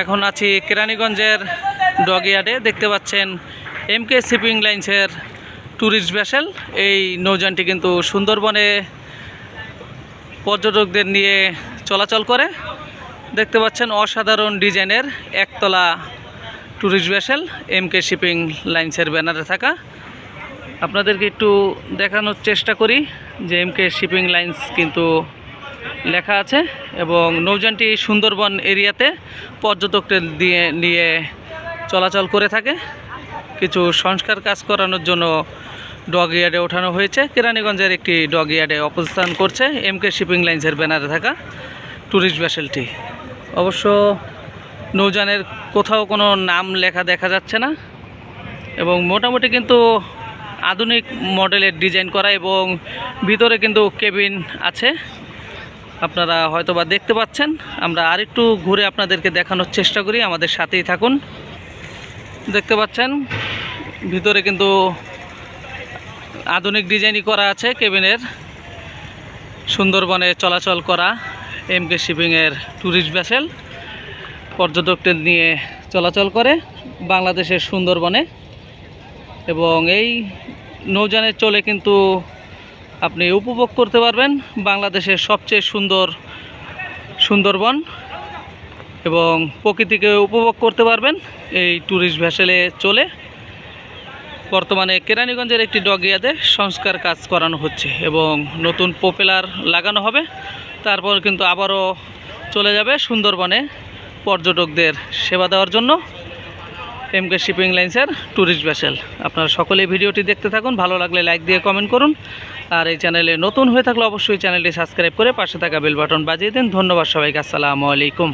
এখন আছি কেরানীগঞ্জের ডগিয়ার্ডে দেখতে পাচ্ছেন এমকে শিপিং লাইন্সের ট্যুরিস্ট ভ্যাসেল। এই নৌযানটি কিন্তু সুন্দরবনে পর্যটকদের নিয়ে চলাচল করে। দেখতে পাচ্ছেন অসাধারণ ডিজাইনের একতলা ট্যুরিস্ট ভ্যাসেল, এমকে শিপিং লাইন্সের ব্যানারে থাকা। আপনাদেরকে একটু দেখানোর চেষ্টা করি যে এমকে শিপিং লাইন্স কিন্তু লেখা আছে এবং নৌযানটি সুন্দরবন এরিয়াতে পর্যটকদের দিয়ে নিয়ে চলাচল করে থাকে। কিছু সংস্কার কাজ করানোর জন্য ডগ ইয়ার্ডে ওঠানো হয়েছে। কেরানীগঞ্জের একটি ডগ ইয়ার্ডে অবস্থান করছে এমকে শিপিং লাইন্সের ব্যানারে থাকা ট্যুরিস্ট ভ্যাসেলটি। অবশ্য নৌযানের কোথাও কোনো নাম লেখা দেখা যাচ্ছে না এবং মোটামুটি কিন্তু আধুনিক মডেলের ডিজাইন করা এবং ভিতরে কিন্তু কেবিন আছে। আপনারা হয়তো বা দেখতে পাচ্ছেন। আমরা আরেকটু ঘুরে আপনাদেরকে দেখানোর চেষ্টা করি। আমাদের সাথেই থাকুন। দেখতে পাচ্ছেন, ভিতরে কিন্তু আধুনিক ডিজাইনই করা আছে কেবিনের। সুন্দরবনে চলাচল করা এম কে শিপিংয়ের ট্যুরিস্ট ভ্যাসেল পর্যটকদের নিয়ে চলাচল করে বাংলাদেশের সুন্দরবনে। এবং এই নৌযানে চলে কিন্তু আপনি উপভোগ করতে পারবেন বাংলাদেশের সবচেয়ে সুন্দর সুন্দরবন এবং প্রকৃতিকে উপভোগ করতে পারবেন এই ট্যুরিস্ট ভ্যাসেলে চলে। বর্তমানে কেরানীগঞ্জের একটি ডগিয়াতে সংস্কার কাজ করানো হচ্ছে এবং নতুন পপুলার লাগানো হবে। তারপর কিন্তু আবারও চলে যাবে সুন্দরবনে পর্যটকদের সেবা দেওয়ার জন্য। এমকে শিপিং লাইন্সের ট্যুরিস্ট ভ্যাসেল আপনারা সকলেই ভিডিওটি দেখতে থাকুন, ভালো লাগলে লাইক দিয়ে কমেন্ট করুন। আর এই চ্যানেলে নতুন হয়ে থাকলে অবশ্যই চ্যানেলটি সাবস্ক্রাইব করে পাশে থাকা বেল বাটন বাজিয়ে দিন। ধন্যবাদ সবাইকে, আসসালামু আলাইকুম।